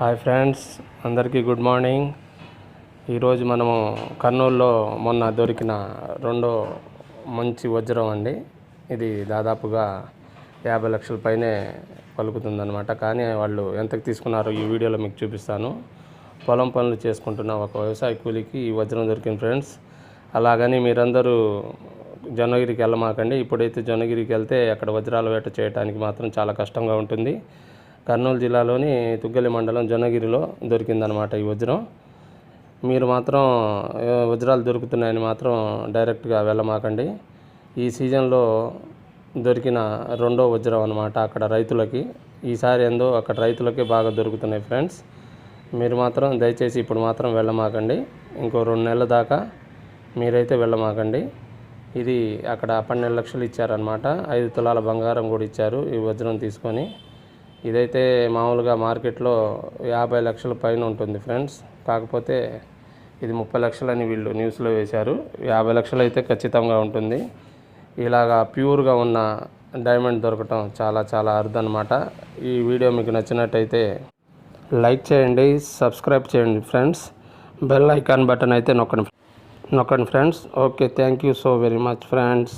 Hi friends అందరికీ good morning. ఈరోజు మనము కర్నూలులో మొన్న దొరికిన రెండో మంచి వజ్రం అండి. ఇది దాదాపుగా యాభై లక్షల పైనే పలుకుతుందనమాట కానీ వాళ్ళు ఎంతకు తీసుకున్నారో ఈ వీడియోలో మీకు చూపిస్తాను. పొలం పనులు చేసుకుంటున్న ఒక వ్యవసాయ కూలికి ఈ వజ్రం దొరికింది ఫ్రెండ్స్. అలాగని మీరందరూ జొన్నగిరికి వెళ్ళమాకండి. ఇప్పుడైతే జొన్నగిరికి వెళ్తే అక్కడ వజ్రాల వేట చేయడానికి మాత్రం చాలా కష్టంగా ఉంటుంది. కర్నూలు జిల్లాలోని తుగ్గలి మండలం జొన్నగిరిలో దొరికిందనమాట ఈ వజ్రం. మీరు మాత్రం వజ్రాలు దొరుకుతున్నాయని మాత్రం డైరెక్ట్గా వెళ్ళమాకండి. ఈ సీజన్లో దొరికిన రెండో వజ్రం అనమాట అక్కడ రైతులకి. ఈసారి ఏందో అక్కడ రైతులకే బాగా దొరుకుతున్నాయి ఫ్రెండ్స్. మీరు మాత్రం దయచేసి ఇప్పుడు మాత్రం వెళ్ళమాకండి. ఇంకో రెండు నెలల దాకా మీరైతే వెళ్ళమాకండి. ఇది అక్కడ పన్నెండు లక్షలు ఇచ్చారనమాట ఐదు తులాల బంగారం కూడా ఇచ్చారు ఈ వజ్రం తీసుకొని. ఇదైతే మామూలుగా మార్కెట్లో యాభై లక్షల పైన ఉంటుంది ఫ్రెండ్స్. కాకపోతే ఇది ముప్పై లక్షలని వీళ్ళు న్యూస్లో వేశారు. యాభై లక్షలు అయితే ఖచ్చితంగా ఉంటుంది. ఇలాగా ప్యూర్గా ఉన్న డైమండ్ దొరకటం చాలా చాలా అరుదనమాట ఈ వీడియో మీకు నచ్చినట్టయితే లైక్ చేయండి సబ్స్క్రైబ్ చేయండి ఫ్రెండ్స్. బెల్ ఐకాన్ బటన్ అయితే నొక్కండి నొక్కండి friends. Okay thank you so very much friends.